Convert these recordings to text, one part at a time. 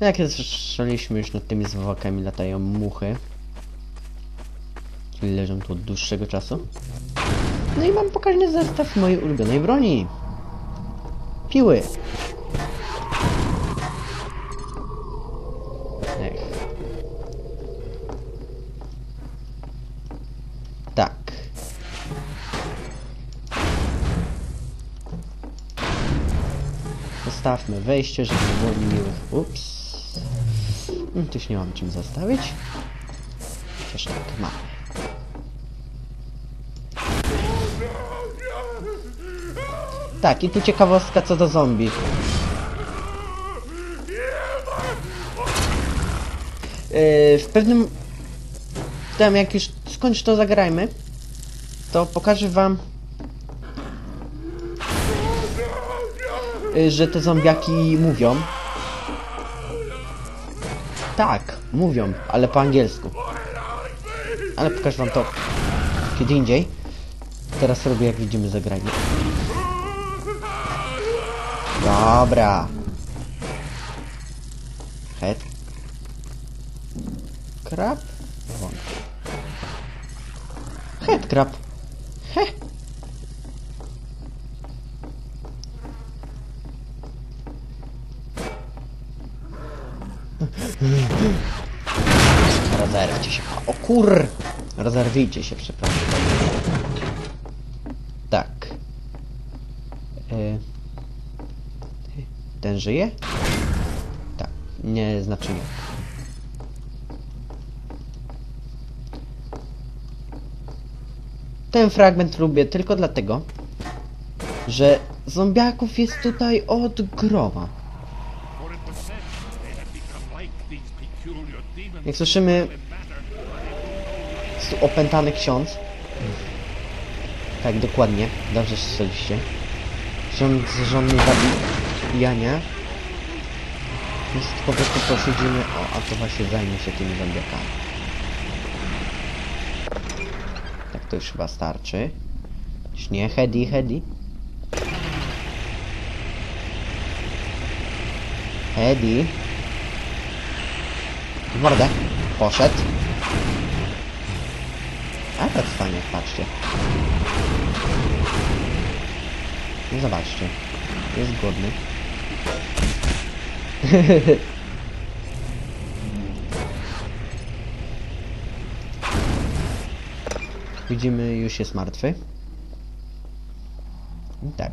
Jak słyszeliśmy już nad tymi zwłokami latają muchy. Czyli leżą tu od dłuższego czasu. No i mam pokaźny zestaw mojej ulubionej broni. Piły. Ech. Tak. Zostawmy wejście, żeby nie było niemiłych. Ups. Tu już nie mam czym zostawić. Chociaż tak, mamy. Tak, i tu ciekawostka co do zombie. Yy, w pewnym... Tam jak już skończ to zagrajmy, to pokażę wam yy, że te zombiaki mówią. Tak, mówią, ale po angielsku. Ale pokażę wam to kiedy indziej. Teraz robię jak widzimy zagranie. Dobra. Head. Wątpię. Head krab. He. Rozerwcie się. O kur... Rozerwijcie się, przepraszam. Tak. E... Ten żyje? Tak. Nie, znaczy nie. Ten fragment lubię tylko dlatego, że zombiaków jest tutaj od groma. Jak słyszymy jest tu opętany ksiądz. Tak, dokładnie. Dobrze słyszeliście. Ksiądz żonny zabijania. Więc po prostu posiedzimy... O, a to właśnie zajmie się tymi zombiakami. Tak, to już chyba starczy. Już nie, Hedy, Hedy. Hedy. W mordę. Poszedł. A tak fajnie, patrzcie. No zobaczcie. Jest głodny. Widzimy, już jest martwy. Tak.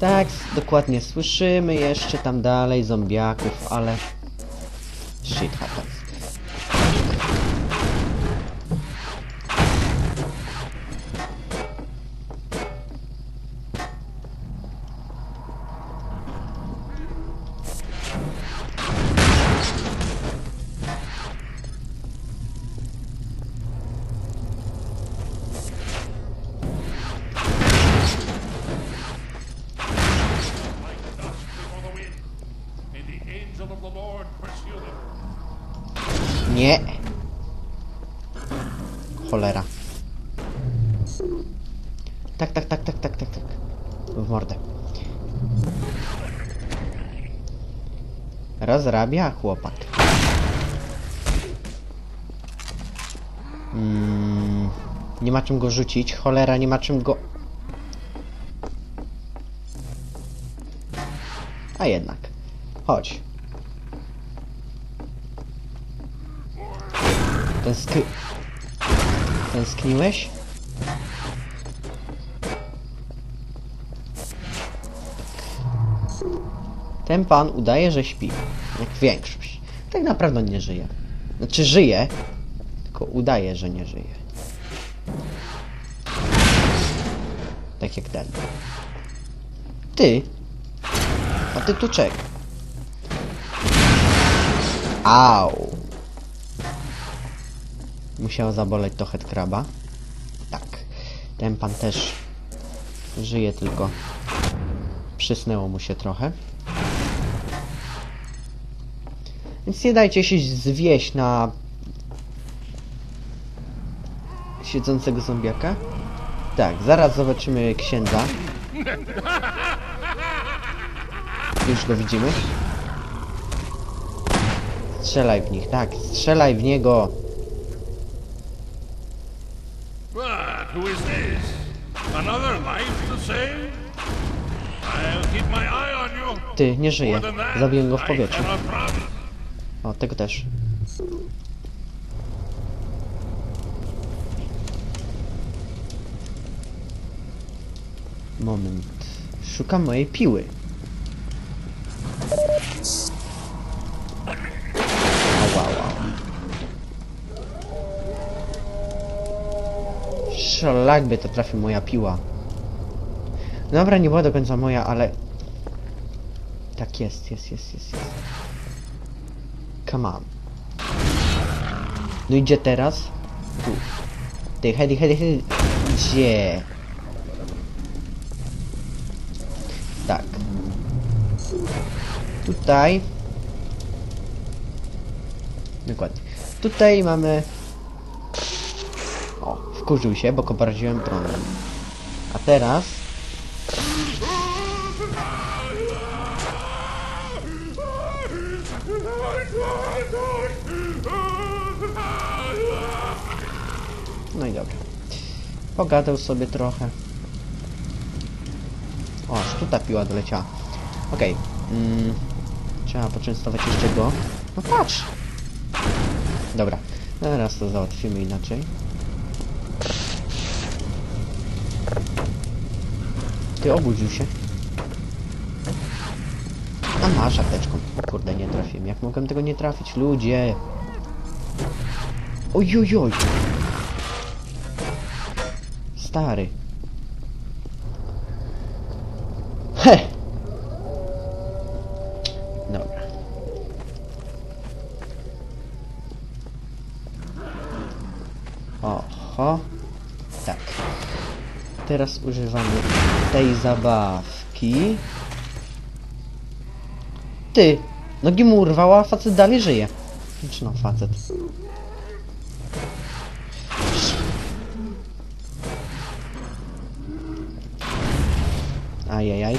Tak, dokładnie słyszymy jeszcze tam dalej zombiaków, ale... Shit happens. Nie! Cholera. Tak, tak, tak, tak, tak, tak, tak. W mordę. Rozrabia chłopak. Mm, nie ma czym go rzucić. Cholera, nie ma czym go... A jednak. Chodź. Tęskni... Tęskniłeś? Ten pan udaje, że śpi. Jak większość. Tak naprawdę nie żyje. Znaczy żyje, tylko udaje, że nie żyje. Tak jak ten. Ty. A ty tu czek. Au. Musiał zaboleć to headcraba. Tak. Ten pan też żyje tylko. Przysnęło mu się trochę. Więc nie dajcie się zwieść na siedzącego zombiaka. Tak, zaraz zobaczymy księdza. Już go widzimy. Strzelaj w nich, tak, strzelaj w niego. Who is this? Another life to save? I'll keep my eye on you. Ty, nie żyje. Zabiłem go w powietrzu. O, tego też. Moment. Szukam mojej piły. Szlak by to trafił moja piła. Dobra, nie była do końca moja, ale... Tak jest, jest, jest, jest, jest. Come on. No idzie teraz? Tu. Ty, hedy, hedy, hedy. Gdzie? Tak. Tutaj. Dokładnie. Tutaj mamy... Wkurzył się, bo go poraziłem. A teraz... No i dobra. Pogadał sobie trochę. O, aż tu ta piła doleciała. Okej. Mm, trzeba poczęstować jeszcze go. No patrz! Dobra. Teraz to załatwimy inaczej. Ty obudził się. A masz apteczką. Kurde, nie trafiłem. Jak mogłem tego nie trafić? Ludzie! Ojojoj! Stary. He! Dobra. Oho. Tak. Teraz używamy tej zabawki. Ty! Nogi mu urwała, a facet dalej żyje. Znaczy no, facet. Ajajaj.